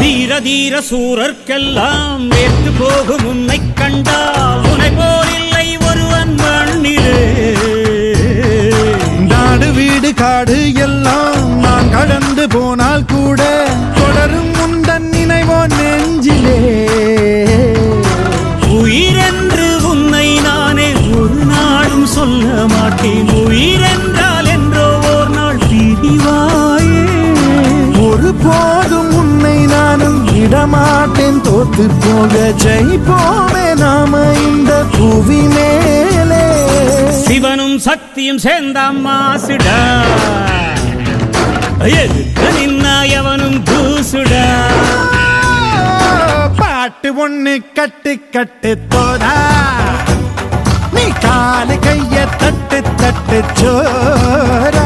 வீர தீர சூரர்க்கெல்லாம் வேற்று போகும் உன்னை கண்டால் உனை போல் இல்லை ஒருவன் மண்ணிலே. நாடு வீடு காடு எல்லாம் நான் கடந்து போனால் கூட தொடரும் முந்தன் நினைவோ நெஞ்சிலே. உயிரென்று உன்னை நானே ஒரு நாளும் சொல்ல மாட்டேன். உயிரென்றால் விடமாட்டேன் தோத்து போக ஜெயிப்போமே நாம இந்த புவி மேலே சிவனும் சக்தியும் சேர்ந்தாம் மாசுடா. எதுக்கு நின்னா எவனும் தூசுடா பாட்டு ஒண்ணு கட்டு கட்டு தோதா நீ காலு கைய தட்டு தட்டு சோரா